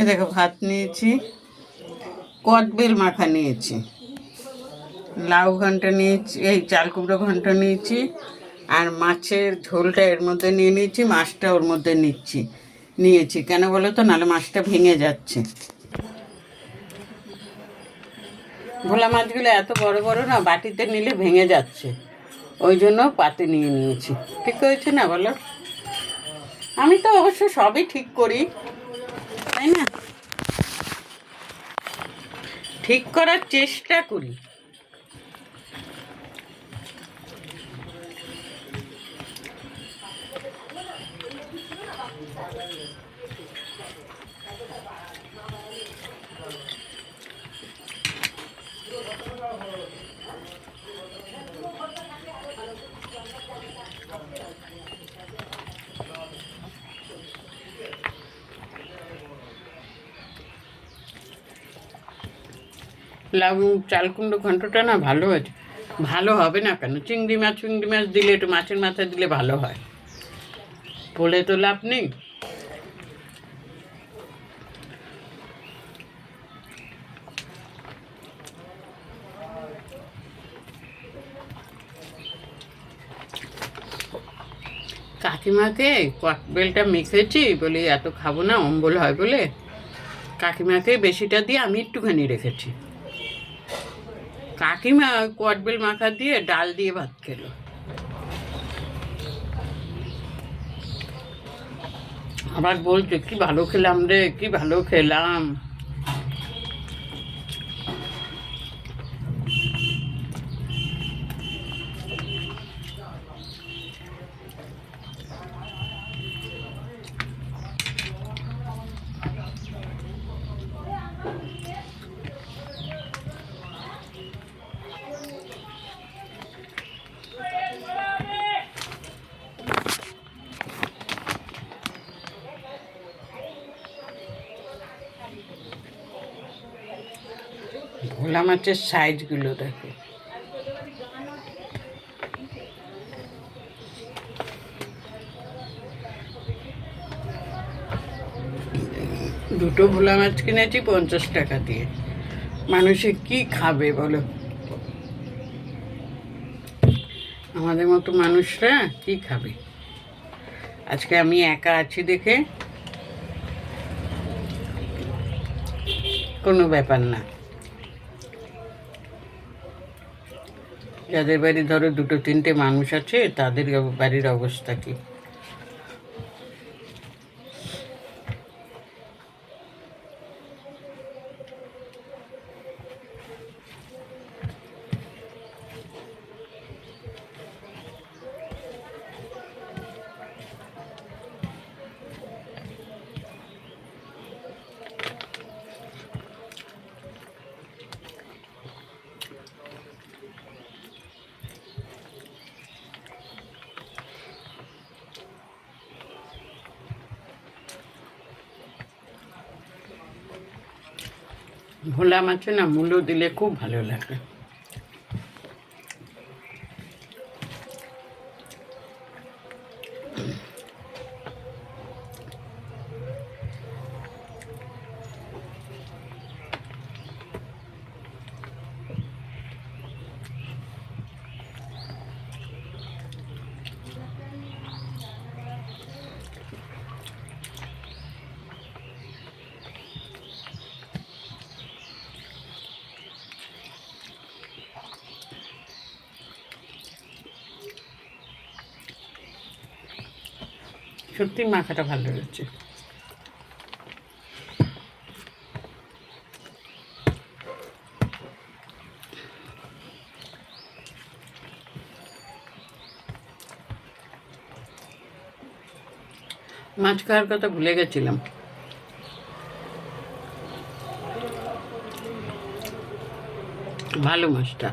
এ দেখো ভাত নিয়েছি কদবেল মাখা নিয়েছি, লাউ ঘণ্টা নিয়েছি, এই চাল কুমড়ো ঘণ্টা নিয়েছি, আর মাছের ঝোলটা এর মধ্যে নিয়ে নিয়েছি, মাছটা ওর মধ্যে নিচ্ছি, নিয়েছি। কেন বলো তো? নাহলে মাছটা ভেঙে যাচ্ছে। ভোলা মাছগুলো এত বড় বড় না, বাটিতে নিলে ভেঙে যাচ্ছে। ওই জন্য পাতে নিয়ে নিয়েছি। ঠিক হয়েছে না বলো? আমি তো অবশ্য সবই ঠিক করি। তাই না? ঠিক করার চেষ্টা করি। লাউ, চাল কুমড়ো ঘন্টটা না ভালো আছে ভালো হবে না কেন? চিংড়ি মাছ চিংড়ি মাছ দিলে একটু মাছের মাথা দিলে ভালো হয়। বলে তো লাভ নেই। কাকিমাকে কটবেলটা মেখেছি, বলি এত খাব না, অম্বল হয় বলে। কাকিমাকে বেশিটা দিয়ে আমি একটুখানি রেখেছি। কাকিমা কটবেল মাখা দিয়ে ডাল দিয়ে ভাত খেলো। আবার বলছে, কি ভালো খেলাম রে, কি ভালো খেলাম। ভোলা মাছের সাইজগুলো দেখো। দুটো ভোলা মাছ কিনেছি, পঞ্চাশ টাকা দিয়ে। মানুষে কি খাবে বলো? আমাদের মতো মানুষরা কি খাবে? আজকে আমি একা আছি দেখে কোনো ব্যাপার না। যাদের বাড়ি ধরো দুটো তিনটে মানুষ আছে তাদের বাড়ির অবস্থা কি? ভোলা মাছে না মূল্য দিলে খুব ভালো লাগে। সত্যি মাখাটা ভালো হয়েছে মাছ খাওয়ার কথা ভুলে গেছিলাম। ভালো মাছটা।